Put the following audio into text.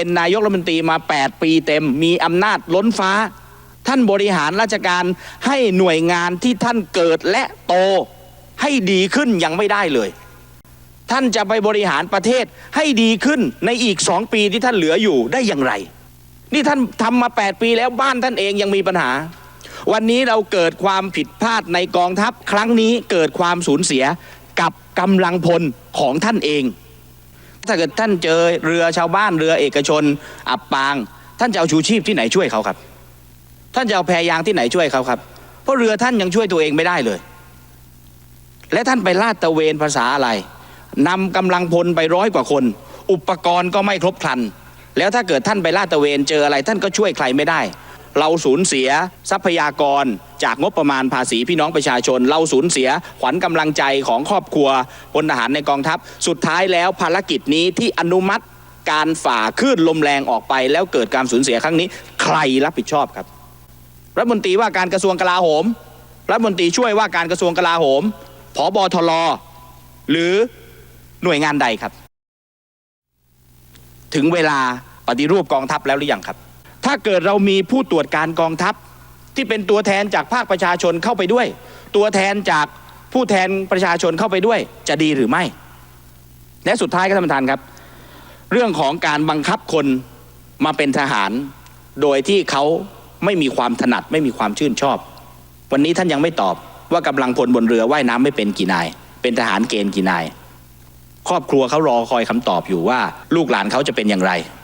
เป็นนายกรัฐมนตรีมา 8 ปีเต็ม มีอำนาจล้นฟ้า ท่านบริหารราชการให้หน่วยงานที่ท่านเกิดและโตให้ดีขึ้นยังไม่ได้เลย ท่านจะไปบริหารประเทศให้ดีขึ้นในอีกสองปีที่ท่านเหลืออยู่ได้อย่างไร นี่ท่านทำมา 8 ปีแล้วบ้านท่านเองยังมีปัญหา วันนี้เราเกิดความผิดพลาดในกองทัพ ครั้งนี้เกิดความสูญเสียกับกำลังพลของท่านเอง ถ้าเกิดท่านเจอเรือชาวบ้านเรือเอกชน อับปาง ท่านจะเอาชูชีพที่ไหนช่วยเขาครับ ท่านจะเอาแพยางที่ไหนช่วยเขาครับ เพราะเรือท่านยังช่วยตัวเองไม่ได้เลย และท่านไปลาดตะเวนภาษาอะไรนำกำลังพลไปร้อยกว่าคน อุปกรณ์ก็ไม่ครบครัน แล้วถ้าเกิดท่านไปลาดตะเวนเจออะไร ท่านก็ช่วยใครไม่ได้ เราสูญเสียทรัพยากรจากงบประมาณภาษีพี่น้องประชาชน เราสูญเสียขวัญกำลังใจของครอบครัวพลทหารในกองทัพ สุดท้ายแล้วภารกิจนี้ที่อนุมัติการฝ่าคลื่นลมแรงออกไป แล้วเกิดการสูญเสียครั้งนี้ ใครรับผิดชอบครับ รัฐมนตรีว่าการกระทรวงกลาโหม รัฐมนตรีช่วยว่าการกระทรวงกลาโหมผอบอทรหรือหน่วยงานใดครับ ถึงเวลาปฏิรูปกองทัพแล้วหรือยังครับ ถ้าเกิดเรามีผู้ตรวจการกองทัพ ที่เป็นตัวแทนจากภาคประชาชนเข้าไปด้วย ตัวแทนจากผู้แทนประชาชนเข้าไปด้วย จะดีหรือไม่ และสุดท้ายครับท่านประธานครับ เรื่องของการบังคับคนมาเป็นทหาร โดยที่เขาไม่มีความถนัดไม่มีความชื่นชอบ วันนี้ท่านยังไม่ตอบว่ากำลังพลบนเรือว่ายน้ำไม่เป็นกี่นาย เป็นทหารเกณฑ์กี่นาย ครอบครัวเขารอคอยคำตอบอยู่ว่า ลูกหลานเขาจะเป็นอย่างไร